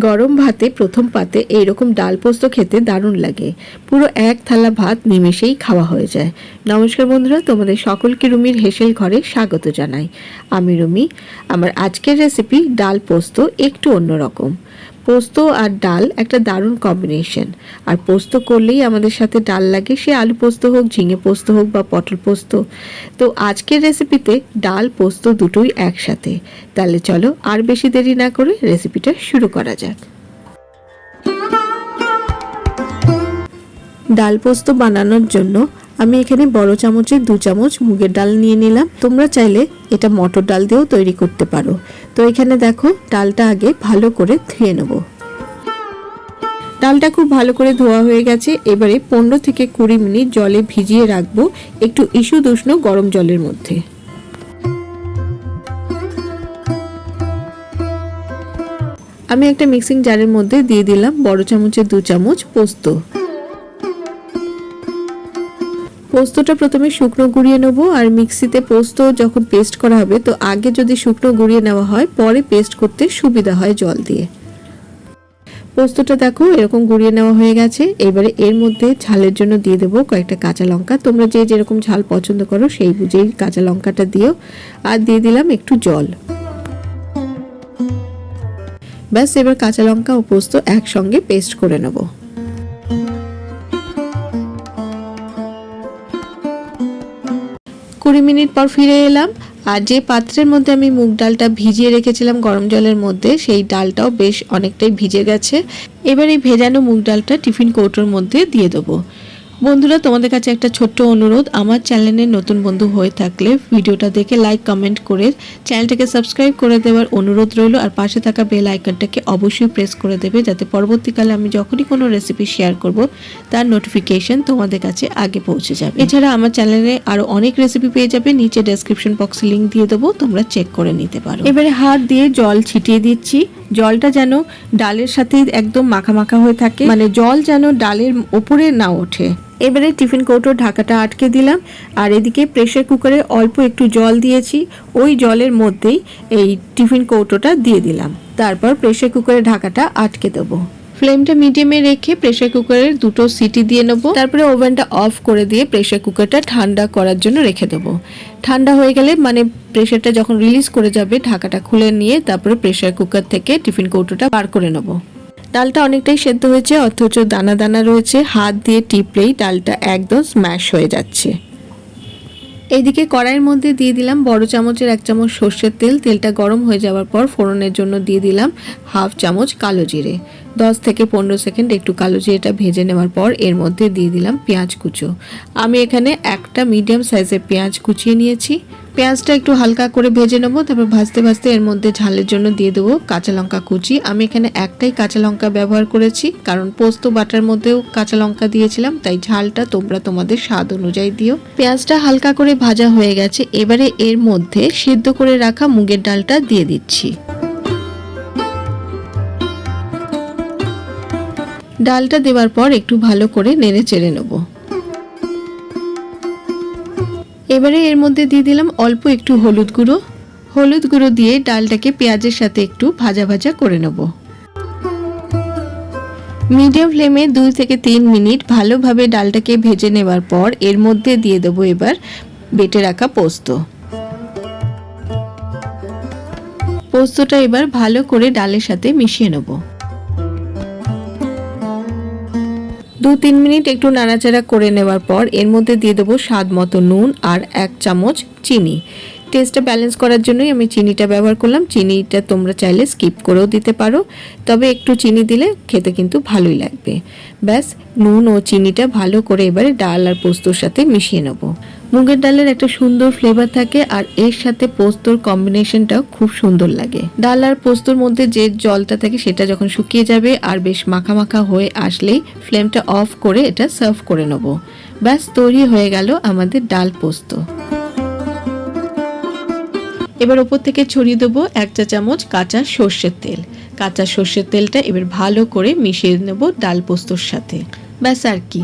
গরম ভাতে প্রথম পাতে এইরকম ডাল পোস্ত খেতে দারুণ লাগে। পুরো এক থালা ভাত নিমেষেই খাওয়া হয়ে যায়। নমস্কার বন্ধুরা, তোমাদের সকলকে রুমির হেসেল ঘরে স্বাগত জানাই। আমি রুমি, আমার আজকের রেসিপি ডাল পোস্ত একটু অন্যরকম। পোস্ত আর ডাল একটা দারুণ কম্বিনেশন আর পোস্ত করলেই আমাদের সাথে ডাল লাগে, সে আলু পোস্ত হোক, ঝিঙে পোস্ত হোক বা পটল পোস্ত। তো আজকের রেসিপিতে ডাল, পোস্ত দুটোই একসাথে। তাহলে চলো আর বেশি দেরি না করে রেসিপিটা শুরু করা যাক। ডাল পোস্ত বানানোর জন্য আমি এখানে বড় চামচের দু চামচ মুগের ডাল নিয়ে নিলাম। তোমরা চাইলে এটা মটর ডাল দিয়েও তৈরি করতে পারো। তো এখানে দেখো, ডালটা আগে ভালো করে ধুয়ে নেব। ডালটা খুব ভালো করে ধোয়া হয়ে গেছে। এবারে পনেরো থেকে কুড়ি মিনিট জলে ভিজিয়ে রাখব একটু ইস্যু উষ্ণ গরম জলের মধ্যে। আমি একটা মিক্সিং জারের মধ্যে দিয়ে দিলাম বড় চামচের দু চামচ পোস্ত। পোস্তটা প্রথমে শুকনো গুঁড়িয়ে নেব আর মিক্সিতে পোস্ত যখন পেস্ট করা হবে, তো আগে যদি শুকনো গুঁড়িয়ে নেওয়া হয়, পরে পেস্ট করতে সুবিধা হয় জল দিয়ে। পোস্তটা দেখো এরকম গুঁড়িয়ে নেওয়া হয়ে গেছে। এবারে এর মধ্যে ঝালের জন্য দিয়ে দেবো কয়েকটা কাঁচা লঙ্কা। তোমরা যে যেরকম ঝাল পছন্দ করো সেই বুঝেই কাঁচা লঙ্কাটা দিও। আর দিয়ে দিলাম একটু জল। ব্যাস, এবার কাঁচা লঙ্কা ও পোস্ত একসঙ্গে পেস্ট করে নেব। কুড়ি মিনিট পর ফিরে এলাম। আর যে পাত্রের মধ্যে আমি মুগ ডালটা ভিজিয়ে রেখেছিলাম গরম জলের মধ্যে, সেই ডালটাও বেশ অনেকটাই ভিজে গেছে। এবার এই ভেজানো মুগ ডালটা টিফিন কৌটোর মধ্যে দিয়ে দেবো। বন্ধুরা, তোমাদের কাছে একটা ছোট্ট অনুরোধ। আমার চ্যানেলে নতুন বন্ধু হয়ে থাকলে ভিডিওটা দেখে লাইক কমেন্ট করে চ্যানেলটাকে সাবস্ক্রাইব করে দেওয়ার অনুরোধ রইল। আর পাশে থাকা বেল আইকনটাকে অবশ্যই প্রেস করে দেবে, যাতে পরবর্তীকালে আমি যখনই কোনো রেসিপি শেয়ার করব, তার নোটিফিকেশন তোমাদের কাছে আগে পৌঁছে যাবে। এছাড়া আমার চ্যানেলে আরও অনেক রেসিপি পেয়ে যাবে, নিচে ডেসক্রিপশন বক্সে লিঙ্ক দিয়ে দেবো, তোমরা চেক করে নিতে পারো। এবারে হাত দিয়ে জল ছিটিয়ে দিচ্ছি। জলটা যেন ডালের সাথে একদম মাখা মাখা হয়ে থাকে মানে জল যেন ডালের ওপরে না ওঠে। এবারে টিফিন কৌটোর ঢাকাটা আটকে দিলাম, আর এদিকে প্রেশার কুকারে অল্প একটু জল দিয়েছি, ওই জলের মধ্যেই এই টিফিন কৌটোটা দিয়ে দিলাম। তারপর প্রেশার কুকারে ঢাকাটা আটকে দেবো। ফ্লেমটা মিডিয়ামে রেখে প্রেশার কুকারের দুটো সিটি দিয়ে নেব। তারপরে ওভেনটা অফ করে দিয়ে প্রেশার কুকারটা ঠান্ডা করার জন্য রেখে দেবো। ঠান্ডা হয়ে গেলে মানে প্রেশারটা যখন রিলিজ করে যাবে, ঢাকাটা খুলে নিয়ে তারপরে প্রেশার কুকার থেকে টিফিন কৌটোটা বার করে নেব। ডালটা অনেকটাই সেদ্ধ হয়েছে, অথচ দানা দানা রয়েছে। হাত দিয়ে টিপলেই ডালটা একদম স্ম্যাশ হয়ে যাচ্ছে। এইদিকে কড়াইয়ের মধ্যে দিয়ে দিলাম বড় চামচের এক চামচ সর্ষের তেল। তেলটা গরম হয়ে যাওয়ার পর ফোড়নের জন্য দিয়ে দিলাম হাফ চামচ কালো জিরে। দশ থেকে পনেরো সেকেন্ড একটু কালো জিরেটা ভেজে নেওয়ার পর এর মধ্যে দিয়ে দিলাম পেঁয়াজ কুচো। আমি এখানে একটা মিডিয়াম সাইজের পেঁয়াজ কুচিয়ে নিয়েছি। পেঁয়াজটা একটু হালকা করে ভেজে নেব, তারপর ভাজতে ভাজতে এর মধ্যে ঝালের জন্য দিয়ে দেবো কাঁচা লঙ্কা কুচি। আমি এখানে একটাই কাঁচা লঙ্কা ব্যবহার করেছি, কারণ পোস্ত বাটার মধ্যেও কাঁচা লঙ্কা দিয়েছিলাম, তাই ঝালটা তোমরা তোমাদের স্বাদ অনুযায়ী দিও। পেঁয়াজটা হালকা করে ভাজা হয়ে গেছে, এবারে এর মধ্যে সেদ্ধ করে রাখা মুগের ডালটা দিয়ে দিচ্ছি। ডালটা দেওয়ার পর একটু ভালো করে নেড়ে চেড়ে নেব। এবারে এর মধ্যে দিয়ে দিলাম অল্প একটু হলুদ গুঁড়ো। হলুদ গুঁড়ো দিয়ে ডালটাকে পেঁয়াজের সাথে একটু ভাজা ভাজা করে নেব। মিডিয়াম ফ্লেমে দুই থেকে তিন মিনিট ভালোভাবে ডালটাকে ভেজে নেওয়ার পর এর মধ্যে দিয়ে দেবো এবার বেটে রাখা পোস্ত। পোস্তটা এবার ভালো করে ডালের সাথে মিশিয়ে নেব। দু তিন মিনিট একটু নাড়াচাড়া করে নেওয়ার পর এর মধ্যে দিয়ে দেবো স্বাদ মতো নুন আর এক চামচ চিনি। টেস্টটা ব্যালেন্স করার জন্যই আমি চিনিটা ব্যবহার করলাম। চিনিটা তোমরা চাইলে স্কিপ করেও দিতে পারো। তবে একটু চিনি দিলে খেতে কিন্তু ভালোই লাগবে। ব্যাস, নুন ও চিনিটা ভালো করে এবারে ডাল আর পোস্তর সাথে মিশিয়ে নেব। মুগের ডালের একটা সুন্দর ফ্লেভার থাকে আর এর সাথে পোস্তর কম্বিনেশনটাও খুব সুন্দর লাগে। ডাল আর পোস্তর মধ্যে যে জলটা থাকে সেটা যখন শুকিয়ে যাবে আর বেশ মাখা মাখা হয়ে আসলেই ফ্লেমটা অফ করে এটা সার্ভ করে নেব। ব্যাস, তৈরি হয়ে গেল আমাদের ডাল পোস্ত। এবার ওপর থেকে ছড়িয়ে দেবো এক চা চামচ কাঁচা সর্ষের তেল। কাঁচা সর্ষের তেলটা এবার ভালো করে মিশিয়ে নেব ডাল পোস্তর সাথে। ব্যাস আর কি।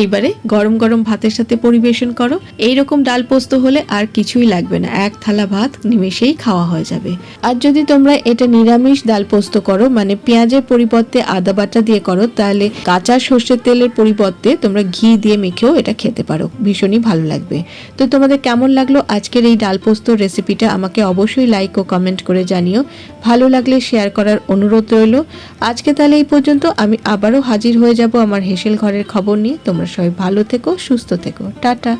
এইবারে গরম গরম ভাতের সাথে পরিবেশন করো। এইরকম ডাল পোস্ত হলে আর কিছুই লাগবে না। এক থালা ভাত নিমেষেই খাওয়া হয়ে যাবে। আর যদি তোমরা এটা নিরামিষ ডাল পোস্ত করো মানে পেঁয়াজের পরিবর্তে আদা বাটা দিয়ে করো, তাহলে কাঁচা সর্ষের তেলের পরিবর্তে তোমরা ঘি দিয়ে মেখেও এটা খেতে পারো। ভীষণই ভালো লাগবে। তো তোমাদের কেমন লাগল আজকের এই ডাল পোস্ত রেসিপিটা আমাকে অবশ্যই লাইক ও কমেন্ট করে জানিও। ভালো লাগলে শেয়ার করার অনুরোধ রইল। আজকে তাহলে এই পর্যন্ত আমি আবারও হাজির হয়ে যাব আমার হেসেল ঘরের খবর নিয়ে তোমরা সবাই ভালো থেকো সুস্থ থেকো। টাটা।